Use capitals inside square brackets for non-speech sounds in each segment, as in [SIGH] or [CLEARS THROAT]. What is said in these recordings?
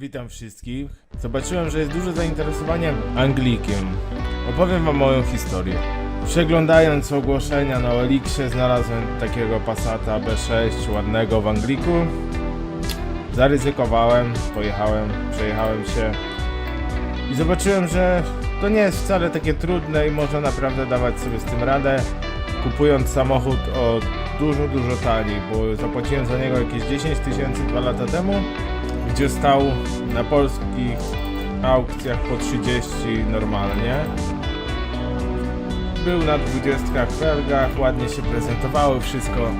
Witam wszystkich. Zobaczyłem, że jest duże zainteresowanie Anglikiem. Opowiem wam moją historię. Przeglądając ogłoszenia na Elixie znalazłem takiego Passata B6 ładnego w Angliku. Zaryzykowałem, pojechałem, przejechałem się i zobaczyłem, że to nie jest wcale takie trudne i można naprawdę dawać sobie z tym radę, kupując samochód o dużo, dużo taniej, bo zapłaciłem za niego jakieś 10 tysięcy dwa lata temu, gdzie stał na polskich aukcjach po 30 normalnie. Był na 20 felgach, ładnie się prezentowało wszystko.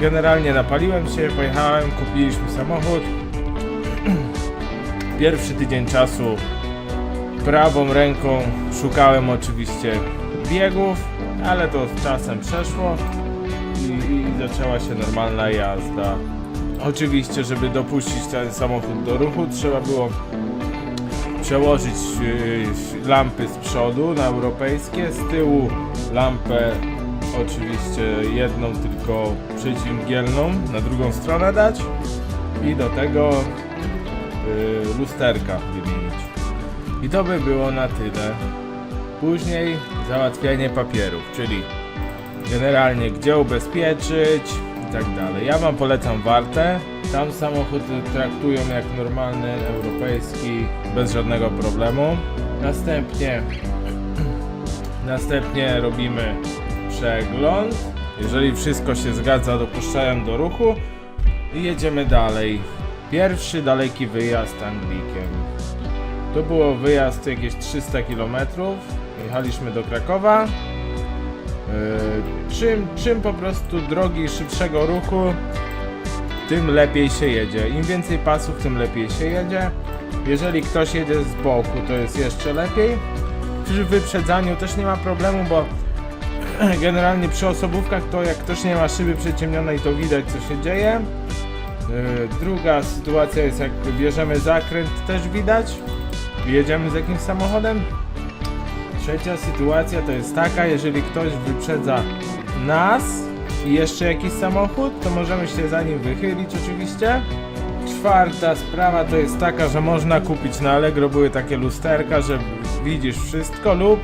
Generalnie napaliłem się, pojechałem, kupiliśmy samochód. [CLEARS THROAT] Pierwszy tydzień czasu prawą ręką szukałem oczywiście biegów, ale to z czasem przeszło i, i zaczęła się normalna jazda. Oczywiście, żeby dopuścić ten samochód do ruchu, trzeba było przełożyć yy, lampy z przodu na europejskie, z tyłu lampę oczywiście jedną tylko przeciwmgielną na drugą stronę dać i do tego yy, lusterka wymienić. I to by było na tyle. Później załatwianie papierów, czyli generalnie gdzie ubezpieczyć i tak dalej. Ja wam polecam Wartę. Tam samochód traktują jak normalny europejski bez żadnego problemu. Następnie [CLEARS THROAT] następnie robimy przegląd. Jeżeli wszystko się zgadza, dopuszczają do ruchu i jedziemy dalej. Pierwszy daleki wyjazd Anglikiem. To było wyjazd jakieś 300 km. Jechaliśmy do Krakowa. Yy, czym, czym po prostu drogi szybszego ruchu, tym lepiej się jedzie. Im więcej pasów, tym lepiej się jedzie. Jeżeli ktoś jedzie z boku, to jest jeszcze lepiej. Przy wyprzedzaniu też nie ma problemu, bo [CLEARS THROAT] generalnie przy osobówkach to jak ktoś nie ma szyby przeciemnionej, to widać co się dzieje. Yy, Druga sytuacja jest jak bierzemy zakręt, też widać. Jedziemy z jakimś samochodem. Trzecia sytuacja to jest taka, jeżeli ktoś wyprzedza nas i jeszcze jakiś samochód, to możemy się za nim wychylić oczywiście. Czwarta sprawa to jest taka, że można kupić na Allegro były takie lusterka, że widzisz wszystko lub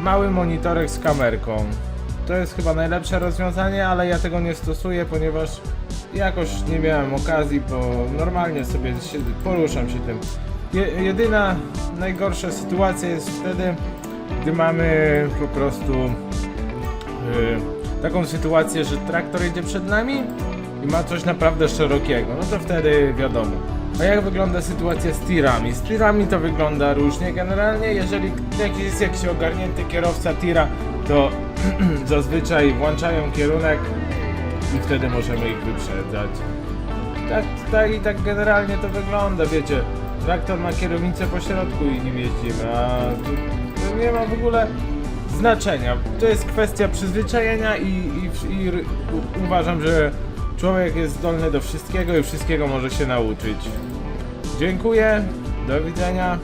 mały monitorek z kamerką. To jest chyba najlepsze rozwiązanie, ale ja tego nie stosuję, ponieważ jakoś nie miałem okazji, bo normalnie sobie poruszam się tym. Je, jedyna najgorsza sytuacja jest wtedy, gdy mamy po prostu y, taką sytuację, że traktor jedzie przed nami i ma coś naprawdę szerokiego, no to wtedy wiadomo. A jak wygląda sytuacja z tirami? Z tirami to wygląda różnie generalnie. Jeżeli jakiś jest jakiś ogarnięty kierowca tira, to [CLEARS THROAT] zazwyczaj włączają kierunek i wtedy możemy ich wyprzedzać. Tak, tak i tak generalnie to wygląda, wiecie. Traktor ma kierownicę po środku i nim jeździmy, a nie ma w ogóle znaczenia. To jest kwestia przyzwyczajenia i, i, i uważam, że człowiek jest zdolny do wszystkiego i wszystkiego może się nauczyć. Dziękuję, do widzenia.